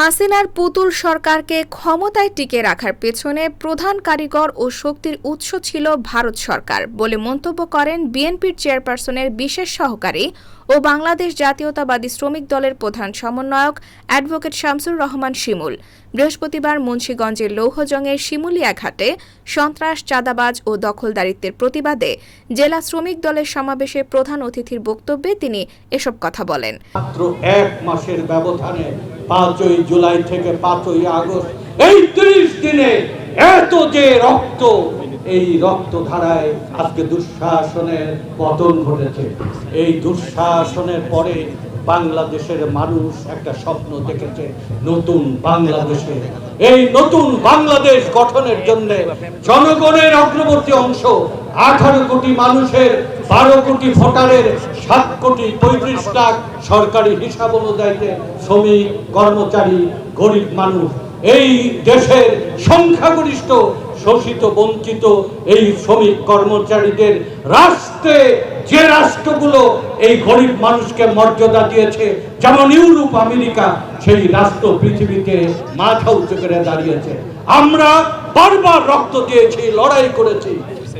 হাসিনার পুতুল সরকারকে ক্ষমতায় টিকে রাখার পেছনে প্রধান কারিগর ও শক্তির উৎস ছিল ভারত সরকার বলে মন্তব্য করেন বিএনপির চেয়ারপারসনের বিশেষ সহকারী ও বাংলাদেশ জাতীয়তাবাদী শ্রমিক দলের প্রধান সমন্বয়ক অ্যাডভোকেট শামসুর রহমান শিমুল। বৃহস্পতিবার মুন্সীগঞ্জের লৌহজংয়ের শিমুলিয়া ঘাটে সন্ত্রাস, চাঁদাবাজ ও দখলদারিত্বের প্রতিবাদে জেলা শ্রমিক দলের সমাবেশে প্রধান অতিথির বক্তব্যে তিনি এসব কথা বলেন। মাত্র এক মাসের ব্যবধানে পাঁচই জুলাই থেকে পাঁচই আগস্ট, এই ত্রিশ দিনে এত যে রক্ত, এই রক্ত ধারায় আজকে দুঃশাসনের পতন ঘটেছে। এই দুঃশাসনের পরে বাংলাদেশের মানুষ একটা স্বপ্ন দেখেছে, নতুন বাংলাদেশে। এই নতুন বাংলাদেশ গঠনের জন্য জনগণের অগ্রবর্তী অংশ আঠারো কোটি মানুষের, বারো কোটি ভোটারের, সাত কোটি পঁয়ত্রিশ লাখ সরকারি হিসাব অনুযায়ীতে শ্রমিক, কর্মচারী, গরিব মানুষ। এই দেশের সংখ্যাগরিষ্ঠ, শোষিত, বঞ্চিত এই শ্রমিক কর্মচারীদের রাষ্ট্রে যে রাষ্ট্রগুলো এই গরিব মানুষকে মর্যাদা দিয়েছে, যেমন ইউরোপ, আমেরিকা, সেই রাষ্ট্র পৃথিবীতে মাথা উঁচু করে দাঁড়িয়েছে। আমরা বারবার রক্ত দিয়েছি, লড়াই করেছি।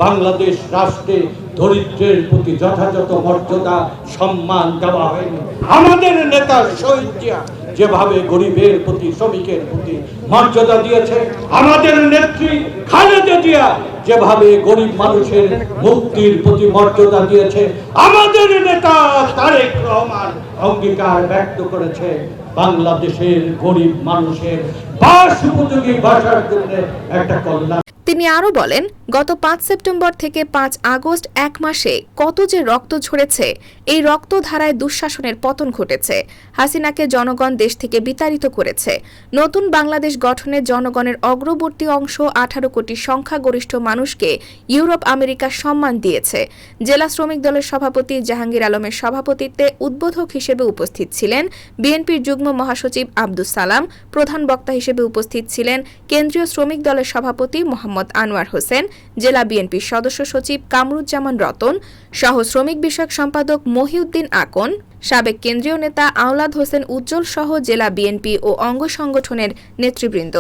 বাংলাদেশ রাষ্ট্রে দরিদ্রের প্রতি যথাযথ মর্যাদা, সম্মান দেওয়া হয়নি। আমাদের নেতা শহীদ জিয়া যেভাবে গরিবের প্রতি, শ্রমিকের প্রতি মর্যাদা দিয়েছে, আমাদের নেত্রী খালেদা জিয়া যেভাবে গরিব মানুষের মুক্তির প্রতি মর্যাদা দিয়েছে, আমাদের নেতা তারেক রহমান অঙ্গীকার ব্যক্ত করেছে, বাংলাদেশের গরিব মানুষের বাস উপযোগী বাসার জন্য একটা কল্যাণ তিনি আরও বলেন, গত পাঁচ সেপ্টেম্বর থেকে পাঁচ আগস্ট এক মাসে কত যে রক্ত ঝরেছে, এই রক্ত ধারায় দুঃশাসনের পতন ঘটেছে। হাসিনাকে জনগণ দেশ থেকে বিতাড়িত করেছে। নতুন বাংলাদেশ গঠনে জনগণের অগ্রবর্তী অংশ আঠারো কোটি সংখ্যাগরিষ্ঠ মানুষকে ইউরোপ আমেরিকা সম্মান দিয়েছে। জেলা শ্রমিক দলের সভাপতি জাহাঙ্গীর আলমের সভাপতিত্বে উদ্বোধক হিসেবে উপস্থিত ছিলেন বিএনপির যুগ্ম মহাসচিব আব্দুস সালাম, প্রধান বক্তা হিসেবে উপস্থিত ছিলেন কেন্দ্রীয় শ্রমিক দলের সভাপতি মোহাম্মদ আনোয়ার হোসেন, জেলা বিএনপির সদস্য সচিব কামরুজ্জামান রতন, সহ শ্রমিক বিষয়ক সম্পাদক মহিউদ্দিন আকন, সাবেক কেন্দ্রীয় নেতা আওলাদ হোসেন উজ্জ্বল সহ জেলা বিএনপি ও অঙ্গ সংগঠনের নেতৃবৃন্দ।